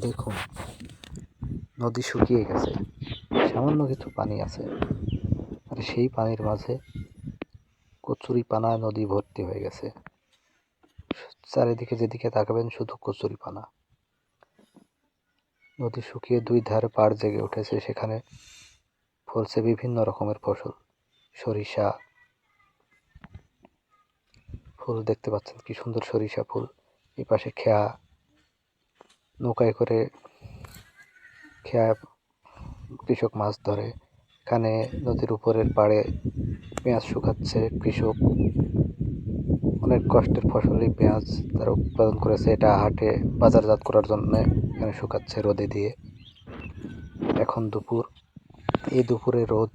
দেখুন, নদী শুকিয়ে গেছে। সামান্য কিছু পানি আছে। আর সেই পানির মাঝে কচুরি পানা নদী ভর্তি হয়ে গেছে। চারিদিকে যেদিকে তাকাবেন, শুধু কচুরি পানা নদী শুকিয়ে দুই ধারে পাড় জেগে উঠেছে। সেখানে ফলছে বিভিন্ন রকমের ফসল। সরিষা ফুল, দেখতে পাচ্ছেন কি সুন্দর সরিষা ফুল। এই পাশে খেয়া নৌকায় করে খেয়া কৃষক মাছ ধরে। এখানে নদীর উপরের পাড়ে পেঁয়াজ শুকাচ্ছে। কৃষক অনেক কষ্টের ফসল এই পেঁয়াজ তারা উৎপাদন করেছে। এটা হাটে বাজারজাত করার জন্য এখানে শুকাচ্ছে রোদে দিয়ে। এখন দুপুর। এই দুপুরে রোদ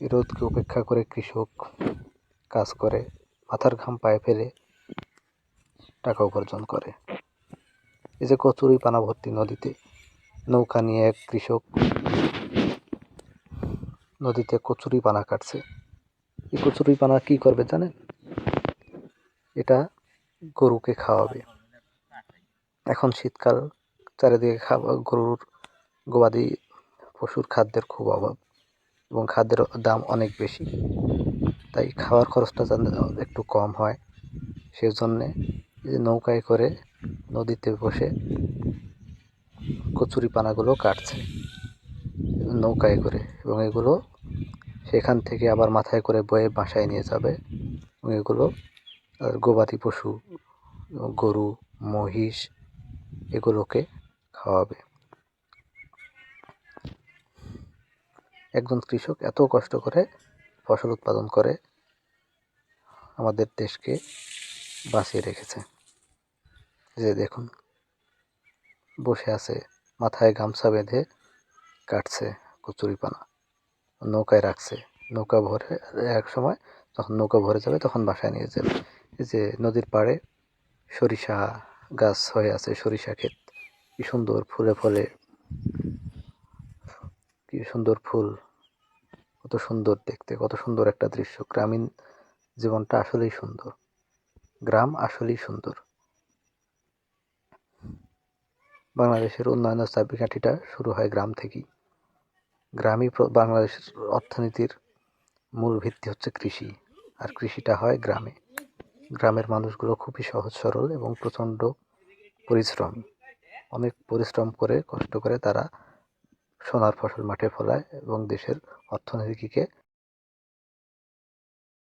রোদকে উপেক্ষা করে কৃষক কাজ করে। মাথার ঘাম পায়ে ফেলে টাকা উপার্জন করে। এই যে কচুরি পানা ভর্তি নদীতে, নৌকা নিয়ে এক কৃষক নদীতে কচুরি পানা কাটছে। এই কচুরি পানা কি করবে জানেন? এটা গরুকে খাওয়াবে। এখন শীতকাল, চারিদিকে খাওয়া গরুর গবাদি পশুর খাদ্যের খুব অভাব এবং খাদ্যের দাম অনেক বেশি। তাই খাওয়ার খরচটা একটু কম হয়, সেজন্যে যে নৌকায় করে নদীতে বসে কচুরি পানাগুলো কাটছে, নৌকায় করে এবং এগুলো সেখান থেকে আবার মাথায় করে বয়ে বাসায় নিয়ে যাবে। এবং এগুলো গবাদি পশু, গরু, মহিষ এগুলোকে খাওয়াবে। একজন কৃষক এত কষ্ট করে ফসল উৎপাদন করে আমাদের দেশকে বাঁচিয়ে রেখেছে। যে দেখুন, বসে আছে, মাথায় গামছা বেঁধে কাটছে কচুরিপানা, নৌকায় রাখছে। নৌকা ভরে এক সময় যখন নৌকা ভরে যাবে তখন বাসায় নিয়ে যাবে। এই যে নদীর পাড়ে সরিষা গাছ হয়ে আছে, সরিষা ক্ষেত। কি সুন্দর ফুলে ফলে, কি সুন্দর ফুল, কত সুন্দর দেখতে, কত সুন্দর একটা দৃশ্য। গ্রামীণ জীবনটা আসলেই সুন্দর। গ্রাম আসলেই সুন্দর। বাংলাদেশের উন্নয়নের চাবিকাঠিটা শুরু হয় গ্রাম থেকেই। গ্রামই বাংলাদেশের অর্থনীতির মূল ভিত্তি হচ্ছে কৃষি, আর কৃষিটা হয় গ্রামে। গ্রামের মানুষগুলো খুবই সহজ, সরল এবং প্রচণ্ড পরিশ্রম। অনেক পরিশ্রম করে, কষ্ট করে তারা সোনার ফসল মাঠে ফলায় এবং দেশের অর্থনীতিকে